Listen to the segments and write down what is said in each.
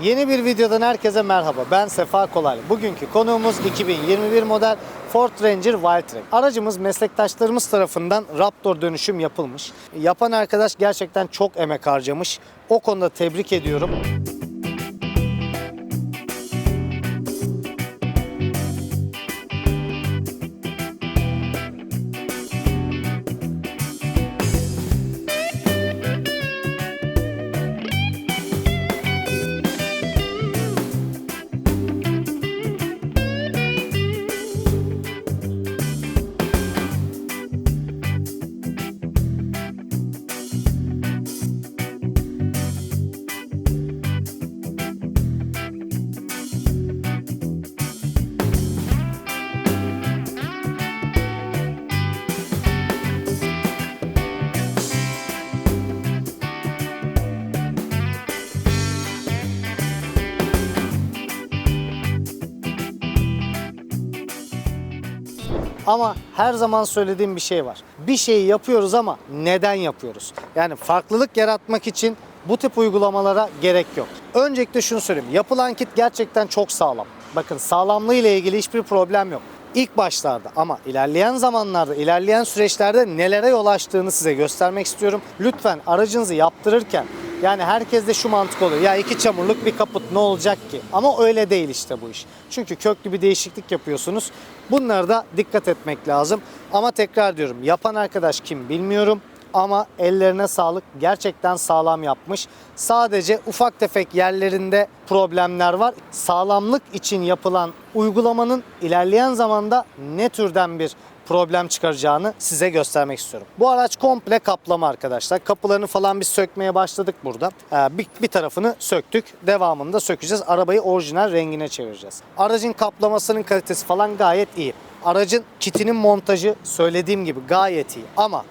Yeni bir videodan herkese merhaba. Ben Sefa Kolaylı. Bugünkü konuğumuz 2021 model Ford Ranger Wildtrak. Aracımız meslektaşlarımız tarafından Raptor dönüşüm yapılmış. Yapan arkadaş gerçekten çok emek harcamış. O konuda tebrik ediyorum. Ama her zaman söylediğim bir şey var. Bir şeyi yapıyoruz ama neden yapıyoruz? Yani farklılık yaratmak için bu tip uygulamalara gerek yok. Öncelikle şunu söyleyeyim. Yapılan kit gerçekten çok sağlam. Bakın sağlamlığı ile ilgili hiçbir problem yok. İlk başlarda ama ilerleyen zamanlarda, ilerleyen süreçlerde nelere yol açtığını size göstermek istiyorum. Lütfen aracınızı yaptırırken yani herkeste şu mantık oluyor. Ya iki çamurluk bir kaput ne olacak ki? Ama öyle değil işte bu iş. Çünkü köklü bir değişiklik yapıyorsunuz. Bunlara da dikkat etmek lazım. Ama tekrar diyorum yapan arkadaş kim bilmiyorum. Ama ellerine sağlık gerçekten sağlam yapmış. Sadece ufak tefek yerlerinde problemler var. Sağlamlık için yapılan uygulamanın ilerleyen zamanda ne türden bir problem çıkaracağını size göstermek istiyorum. Bu araç komple kaplama arkadaşlar. Kapılarını falan biz sökmeye başladık burada. Ee, bir, bir tarafını söktük. Devamını da sökeceğiz. Arabayı orijinal rengine çevireceğiz. Aracın kaplamasının kalitesi falan gayet iyi. Aracın kitinin montajı söylediğim gibi gayet iyi. Ama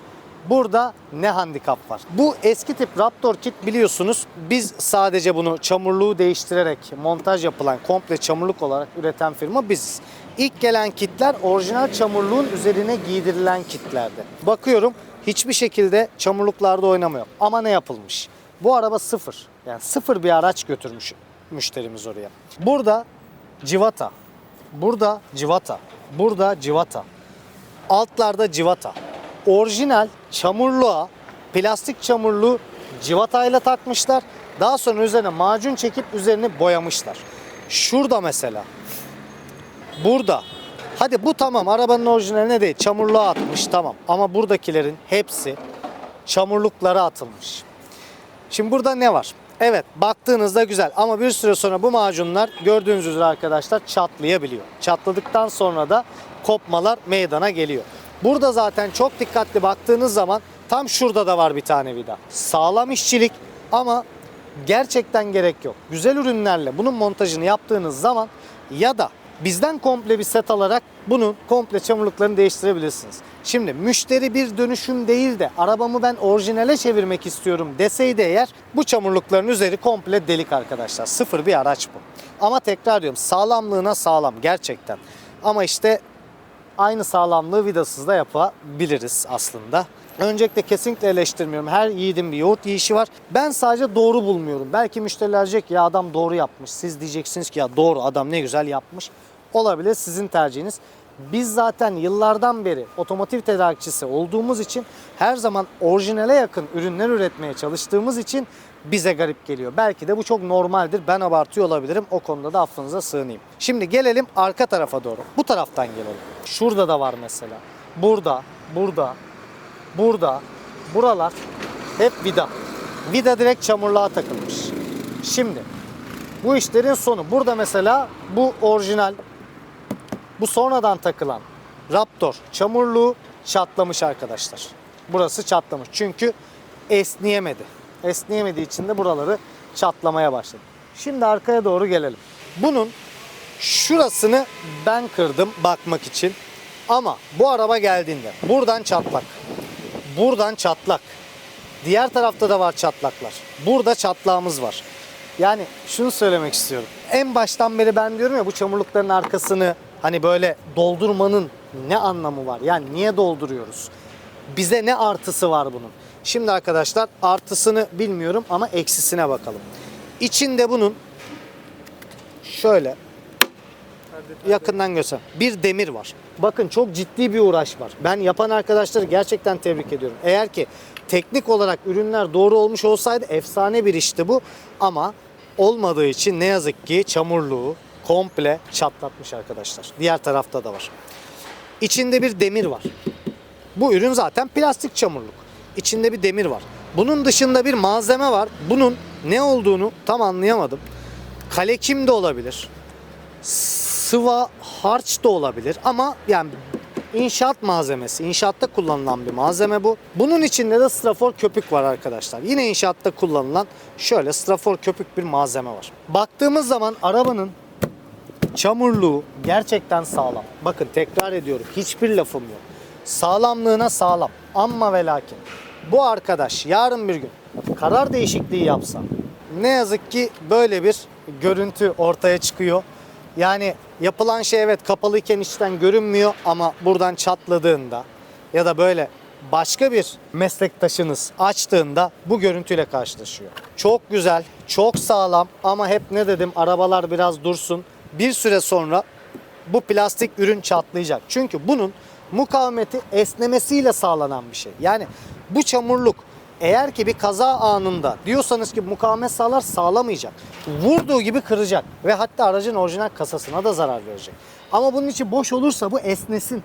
Burada ne handikap var? Bu eski tip Raptor kit biliyorsunuz biz sadece bunu çamurluğu değiştirerek montaj yapılan komple çamurluk olarak üreten firma biziz. İlk gelen kitler orijinal çamurluğun üzerine giydirilen kitlerdi. Bakıyorum hiçbir şekilde çamurluklarda oynamıyor. Ama ne yapılmış? Bu araba sıfır. Yani sıfır bir araç götürmüş müşterimiz oraya. Burada civata. Burada civata. Burada civata. Altlarda civata. Orijinal çamurluğa plastik çamurluğu civatayla takmışlar. Daha sonra üzerine macun çekip üzerini boyamışlar. Şurada mesela. Burada. Hadi bu tamam arabanın orijinaline değil çamurluğa atmış tamam. Ama buradakilerin hepsi çamurluklara atılmış. Şimdi burada ne var? Evet baktığınızda güzel ama bir süre sonra bu macunlar gördüğünüz üzere arkadaşlar çatlayabiliyor. Çatladıktan sonra da kopmalar meydana geliyor. Burada zaten çok dikkatli baktığınız zaman tam şurada da var bir tane vida. Sağlam işçilik ama gerçekten gerek yok. Güzel ürünlerle bunun montajını yaptığınız zaman ya da bizden komple bir set alarak bunun komple çamurluklarını değiştirebilirsiniz. Şimdi müşteri bir dönüşüm değil de arabamı ben orijinale çevirmek istiyorum deseydi eğer bu çamurlukların üzeri komple delik arkadaşlar. Sıfır bir araç bu. Ama tekrar diyorum sağlamlığına sağlam gerçekten. Ama işte aynı sağlamlığı vidasız da yapabiliriz aslında. Öncelikle kesinlikle eleştirmiyorum. Her yiğidin bir yoğurt yiyişi var. Ben sadece doğru bulmuyorum. Belki müşteriler diyecek ya adam doğru yapmış. Siz diyeceksiniz ki ya doğru adam ne güzel yapmış. Olabilir sizin tercihiniz. Biz zaten yıllardan beri otomotiv tedarikçisi olduğumuz için her zaman orijinale yakın ürünler üretmeye çalıştığımız için bize garip geliyor. Belki de bu çok normaldir. Ben abartıyor olabilirim. O konuda da affınıza sığınayım. Şimdi gelelim arka tarafa doğru. Bu taraftan gelelim. Şurada da var mesela. Burada, burada, burada, buralar hep vida. Vida direkt çamurluğa takılmış. Şimdi bu işlerin sonu. Burada mesela bu orijinal, bu sonradan takılan Raptor çamurluğu çatlamış arkadaşlar. Burası çatlamış. Çünkü esniyemedi. Esniyemediği için de buraları çatlamaya başladı. Şimdi arkaya doğru gelelim. Bunun şurasını ben kırdım bakmak için. Ama bu araba geldiğinde buradan çatlak. Buradan çatlak. Diğer tarafta da var çatlaklar. Burada çatlağımız var. Yani şunu söylemek istiyorum. En baştan beri ben diyorum ya bu çamurlukların arkasını hani böyle doldurmanın ne anlamı var? Yani niye dolduruyoruz? Bize ne artısı var bunun? Şimdi arkadaşlar artısını bilmiyorum ama eksisine bakalım. İçinde bunun şöyle yakından göster. Bir demir var. Bakın çok ciddi bir uğraş var. Ben yapan arkadaşları gerçekten tebrik ediyorum. Eğer ki teknik olarak ürünler doğru olmuş olsaydı efsane bir işti bu. Ama olmadığı için ne yazık ki çamurluğu komple çatlatmış arkadaşlar. Diğer tarafta da var. İçinde bir demir var. Bu ürün zaten plastik çamurluk. İçinde bir demir var. Bunun dışında bir malzeme var. Bunun ne olduğunu tam anlayamadım. Kalekim de olabilir. Sıva harç da olabilir ama yani inşaat malzemesi, inşaatta kullanılan bir malzeme bu. Bunun içinde de strafor köpük var arkadaşlar. Yine inşaatta kullanılan şöyle strafor köpük bir malzeme var. Baktığımız zaman arabanın çamurluğu gerçekten sağlam. Bakın tekrar ediyorum hiçbir lafım yok. Sağlamlığına sağlam. Amma ve lakin bu arkadaş yarın bir gün karar değişikliği yapsa ne yazık ki böyle bir görüntü ortaya çıkıyor. Yani yapılan şey evet kapalıyken içten görünmüyor ama buradan çatladığında ya da böyle başka bir meslektaşınız açtığında bu görüntüyle karşılaşıyor. Çok güzel, çok sağlam ama hep ne dedim arabalar biraz dursun. Bir süre sonra bu plastik ürün çatlayacak. Çünkü bunun mukavemeti esnemesiyle sağlanan bir şey. Yani bu çamurluk eğer ki bir kaza anında diyorsanız ki mukavemet sağlar sağlamayacak. Vurduğu gibi kıracak ve hatta aracın orijinal kasasına da zarar verecek. Ama bunun içi boş olursa bu esnesin.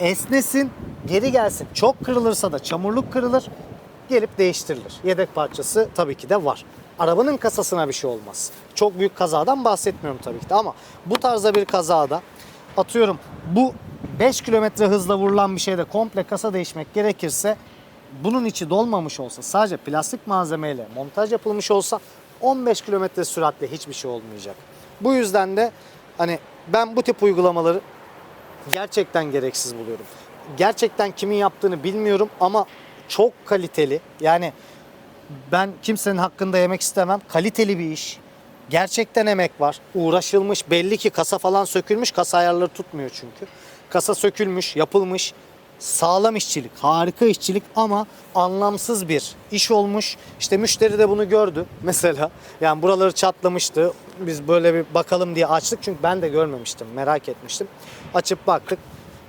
Esnesin, geri gelsin. Çok kırılırsa da çamurluk kırılır, gelip değiştirilir. Yedek parçası tabii ki de var. Arabanın kasasına bir şey olmaz. Çok büyük kazadan bahsetmiyorum tabii ki de ama bu tarzda bir kazada atıyorum bu 5 kilometre hızla vurulan bir şeyde komple kasa değişmek gerekirse bunun içi dolmamış olsa sadece plastik malzemeyle montaj yapılmış olsa 15 kilometre süratle hiçbir şey olmayacak. Bu yüzden de hani ben bu tip uygulamaları gerçekten gereksiz buluyorum. Gerçekten kimin yaptığını bilmiyorum ama çok kaliteli. Yani ben kimsenin hakkında yemek istemem. Kaliteli bir iş. Gerçekten emek var. Uğraşılmış. Belli ki kasa falan sökülmüş. Kasa ayarları tutmuyor çünkü. Kasa sökülmüş, yapılmış. Sağlam işçilik, harika işçilik ama anlamsız bir iş olmuş. İşte müşteri de bunu gördü mesela. Yani buraları çatlamıştı. Biz böyle bir bakalım diye açtık çünkü ben de görmemiştim, merak etmiştim. Açıp baktık.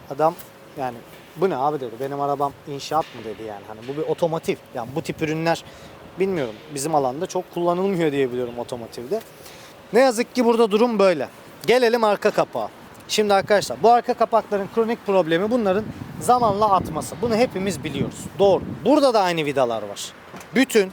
Adam yani bu ne abi dedi. Benim arabam inşaat mı dedi yani. Hani bu bir otomotiv. Yani bu tip ürünler bilmiyorum bizim alanda çok kullanılmıyor diye biliyorum otomotivde. Ne yazık ki burada durum böyle. Gelelim arka kapağa. Şimdi arkadaşlar bu arka kapakların kronik problemi bunların zamanla atması. Bunu hepimiz biliyoruz. Doğru. Burada da aynı vidalar var. Bütün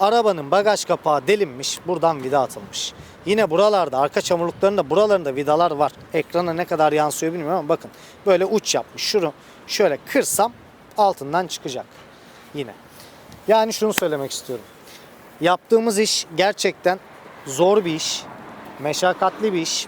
arabanın bagaj kapağı delinmiş. Buradan vida atılmış. Yine buralarda arka çamurluklarında buralarında vidalar var. Ekrana ne kadar yansıyor bilmiyorum ama bakın böyle uç yapmış. Şunu şöyle kırsam altından çıkacak. Yine. Yani şunu söylemek istiyorum. Yaptığımız iş gerçekten zor bir iş. Meşakkatli bir iş.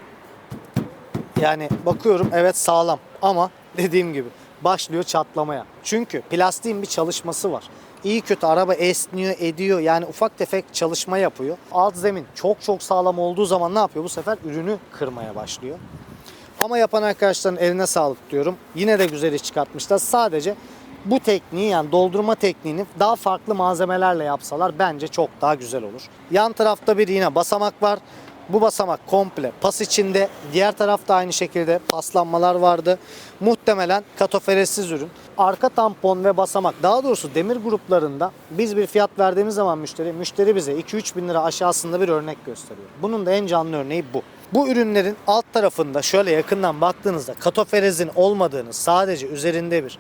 Yani bakıyorum evet sağlam ama dediğim gibi başlıyor çatlamaya. Çünkü plastiğin bir çalışması var. İyi kötü araba esniyor, ediyor. Yani ufak tefek çalışma yapıyor. Alt zemin çok çok sağlam olduğu zaman ne yapıyor? Bu sefer ürünü kırmaya başlıyor. Ama yapan arkadaşların eline sağlık diyorum. Yine de güzel iş çıkartmışlar. Sadece bu tekniği yani doldurma tekniğini daha farklı malzemelerle yapsalar bence çok daha güzel olur. Yan tarafta bir yine basamak var. Bu basamak komple pas içinde. Diğer tarafta aynı şekilde paslanmalar vardı. Muhtemelen katoferesiz ürün. Arka tampon ve basamak daha doğrusu demir gruplarında biz bir fiyat verdiğimiz zaman müşteri, müşteri bize 2-3 bin lira aşağısında bir örnek gösteriyor. Bunun da en canlı örneği bu. Bu ürünlerin alt tarafında şöyle yakından baktığınızda katoferezin olmadığını sadece üzerinde bir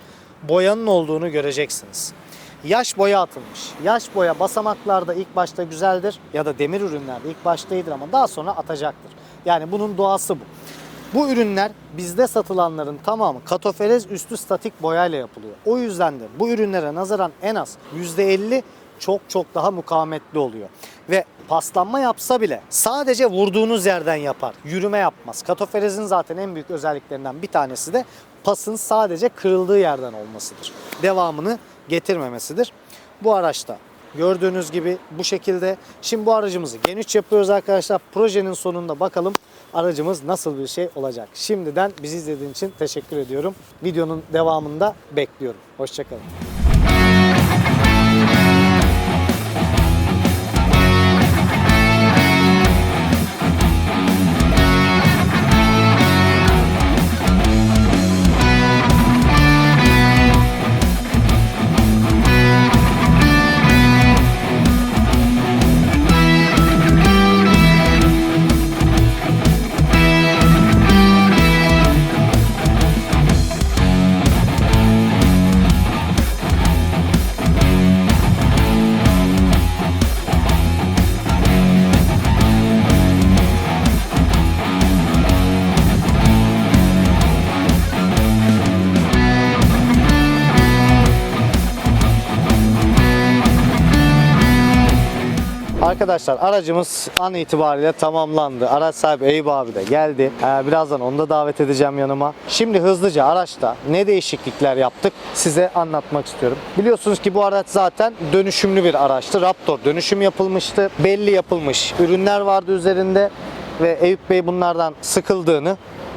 boyanın olduğunu göreceksiniz. Yaş boya atılmış. Yaş boya basamaklarda ilk başta güzeldir ya da demir ürünlerde ilk başta iyidir ama daha sonra atacaktır. Yani bunun doğası bu. Bu ürünler bizde satılanların tamamı katoferez üstü statik boyayla yapılıyor. O yüzden de bu ürünlere nazaran en az %50 çok çok daha mukavemetli oluyor. Ve paslanma yapsa bile sadece vurduğunuz yerden yapar. Yürüme yapmaz. Katoferezin zaten en büyük özelliklerinden bir tanesi de pasın sadece kırıldığı yerden olmasıdır. Devamını getirmemesidir. Bu araçta gördüğünüz gibi bu şekilde. Şimdi bu aracımızı Gen 3 yapıyoruz arkadaşlar. Projenin sonunda bakalım aracımız nasıl bir şey olacak. Şimdiden bizi izlediğin için teşekkür ediyorum. Videonun devamında bekliyorum. Hoşçakalın. Arkadaşlar aracımız an itibariyle tamamlandı. Araç sahibi Eyüp abi de geldi. Ee, birazdan onu da davet edeceğim yanıma. Şimdi hızlıca araçta ne değişiklikler yaptık size anlatmak istiyorum. Biliyorsunuz ki bu araç zaten dönüşümlü bir araçtı. Raptor dönüşüm yapılmıştı. Belli yapılmış ürünler vardı üzerinde ve Eyüp Bey bunlardan sıkıldığını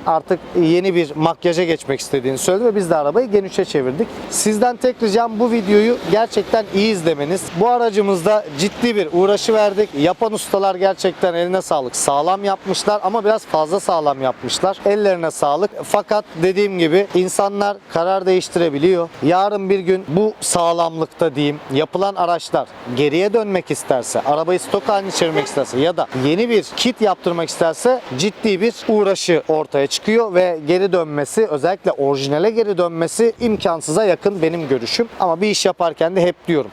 artık yeni bir makyaja geçmek istediğini söyledi ve biz de arabayı Gen 3'e çevirdik. Sizden tek ricam bu videoyu gerçekten iyi izlemeniz. Bu aracımızda ciddi bir uğraşı verdik. Yapan ustalar gerçekten eline sağlık. Sağlam yapmışlar ama biraz fazla sağlam yapmışlar. Ellerine sağlık. Fakat dediğim gibi insanlar karar değiştirebiliyor. Yarın bir gün bu sağlamlıkta diyeyim yapılan araçlar geriye dönmek isterse, arabayı stok haline çevirmek isterse ya da yeni bir kit yaptırmak isterse ciddi bir uğraşı ortaya çıkıyor ve geri dönmesi özellikle orijinale geri dönmesi imkansıza yakın benim görüşüm. Ama bir iş yaparken de hep diyorum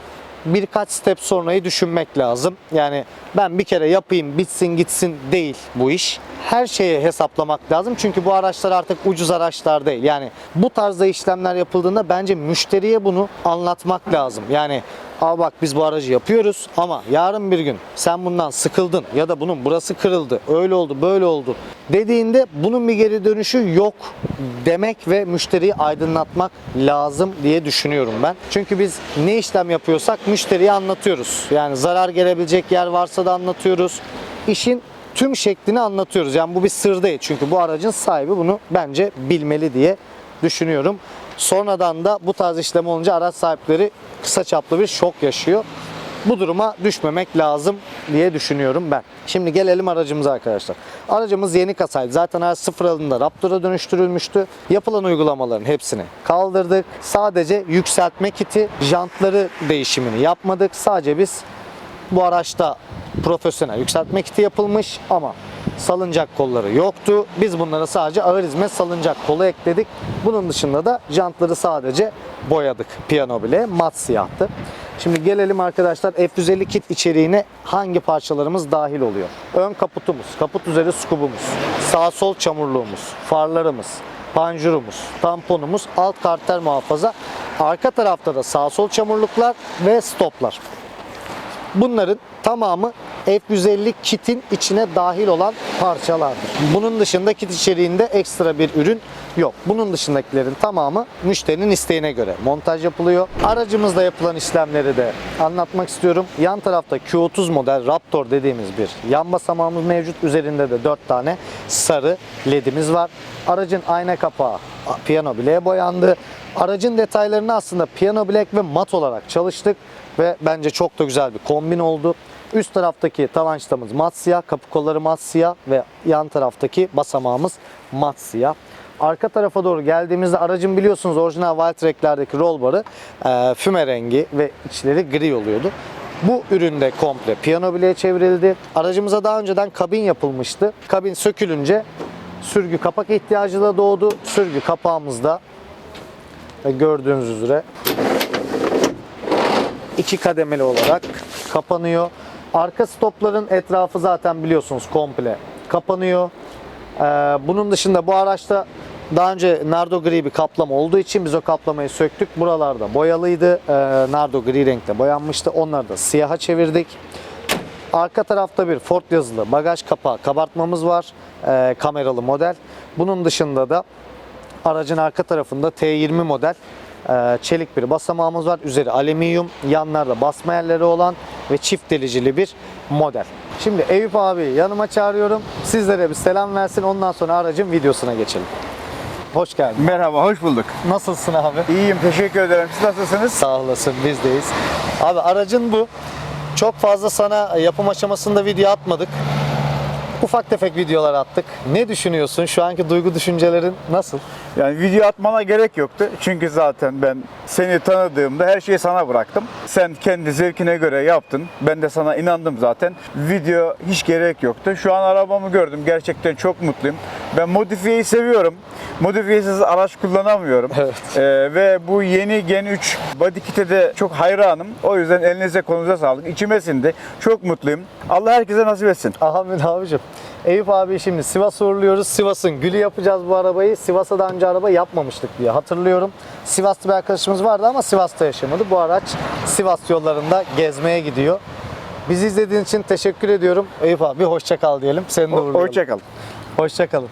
birkaç step sonrayı düşünmek lazım. Yani ben bir kere yapayım bitsin gitsin değil bu iş. Her şeye hesaplamak lazım. Çünkü bu araçlar artık ucuz araçlar değil. Yani bu tarzda işlemler yapıldığında bence müşteriye bunu anlatmak lazım. Yani Al bak biz bu aracı yapıyoruz ama yarın bir gün sen bundan sıkıldın ya da bunun burası kırıldı, öyle oldu, böyle oldu dediğinde bunun bir geri dönüşü yok demek ve müşteriyi aydınlatmak lazım diye düşünüyorum ben. Çünkü biz ne işlem yapıyorsak müşteriye anlatıyoruz. Yani zarar gelebilecek yer varsa da anlatıyoruz. İşin tüm şeklini anlatıyoruz. Yani bu bir sır değil. Çünkü bu aracın sahibi bunu bence bilmeli diye düşünüyorum. Sonradan da bu tarz işlem olunca araç sahipleri kısa çaplı bir şok yaşıyor. Bu duruma düşmemek lazım diye düşünüyorum ben. Şimdi gelelim aracımıza arkadaşlar. Aracımız yeni kasaydı. Zaten araç sıfır alında Raptor'a dönüştürülmüştü. Yapılan uygulamaların hepsini kaldırdık. Sadece yükseltme kiti, jantları değişimini yapmadık. Sadece biz bu araçta profesyonel yükseltme kiti yapılmış ama salıncak kolları yoktu. Biz bunlara sadece ağır hizmet salıncak kolu ekledik. Bunun dışında da jantları sadece boyadık. Piyano bile mat siyahtı. Şimdi gelelim arkadaşlar F150 kit içeriğine hangi parçalarımız dahil oluyor? Ön kaputumuz, kaput üzeri skubumuz, sağ sol çamurluğumuz, farlarımız, panjurumuz, tamponumuz, alt karter muhafaza. Arka tarafta da sağ sol çamurluklar ve stoplar. Bunların tamamı F150 kitin içine dahil olan parçalardır. Bunun dışında kit içeriğinde ekstra bir ürün yok. Bunun dışındakilerin tamamı müşterinin isteğine göre montaj yapılıyor. Aracımızda yapılan işlemleri de anlatmak istiyorum. Yan tarafta Q30 model Raptor dediğimiz bir yan basamağımız mevcut. Üzerinde de 4 tane sarı ledimiz var. Aracın ayna kapağı piyano bileğe boyandı. Aracın detaylarını aslında piyano bilek ve mat olarak çalıştık ve bence çok da güzel bir kombin oldu. Üst taraftaki tavan çıtamız mat siyah, kapı kolları mat siyah ve yan taraftaki basamağımız mat siyah. Arka tarafa doğru geldiğimizde aracın biliyorsunuz orijinal Wildtrak'lerdeki roll barı e, füme rengi ve içleri gri oluyordu. Bu üründe komple piyano bileğe çevrildi. Aracımıza daha önceden kabin yapılmıştı. Kabin sökülünce sürgü kapak ihtiyacı da doğdu. Sürgü kapağımızda ve gördüğünüz üzere iki kademeli olarak kapanıyor. Arka stopların etrafı zaten biliyorsunuz komple kapanıyor. Ee, bunun dışında bu araçta daha önce nardo gri bir kaplama olduğu için biz o kaplamayı söktük. Buralarda boyalıydı. Ee, nardo gri renkte boyanmıştı. Onları da siyaha çevirdik. Arka tarafta bir Ford yazılı bagaj kapağı kabartmamız var. Ee, kameralı model. Bunun dışında da aracın arka tarafında T20 model e, çelik bir basamağımız var. Üzeri alüminyum, yanlarda basma yerleri olan ve çift delicili bir model. Şimdi Eyüp abi yanıma çağırıyorum. Sizlere bir selam versin. Ondan sonra aracın videosuna geçelim. Hoş geldin. Merhaba, hoş bulduk. Nasılsın abi? İyiyim, teşekkür ederim. Siz nasılsınız? Sağ olasın bizdeyiz. Abi aracın bu. Çok fazla sana yapım aşamasında video atmadık. Ufak tefek videolar attık. Ne düşünüyorsun? Şu anki duygu düşüncelerin nasıl? Yani video atmana gerek yoktu. Çünkü zaten ben seni tanıdığımda her şeyi sana bıraktım. Sen kendi zevkine göre yaptın. Ben de sana inandım zaten. Video hiç gerek yoktu. Şu an arabamı gördüm. Gerçekten çok mutluyum. Ben modifiyeyi seviyorum. Modifiyesiz araç kullanamıyorum. Evet. Ee, ve bu yeni Gen 3 body kit'e de çok hayranım. O yüzden elinize kolunuza sağlık. İçime sindi. Çok mutluyum. Allah herkese nasip etsin. Amin abicim. Eyüp abi şimdi Sivas'a uğurluyoruz. Sivas'ın gülü yapacağız bu arabayı. Sivas'a daha önce araba yapmamıştık diye hatırlıyorum. Sivas'ta bir arkadaşımız vardı ama Sivas'ta yaşamadı. Bu araç Sivas yollarında gezmeye gidiyor. Bizi izlediğin için teşekkür ediyorum. Eyüp abi hoşça kal diyelim. Seni de uğurlayalım. Hoşçakalın. Hoşça kalın.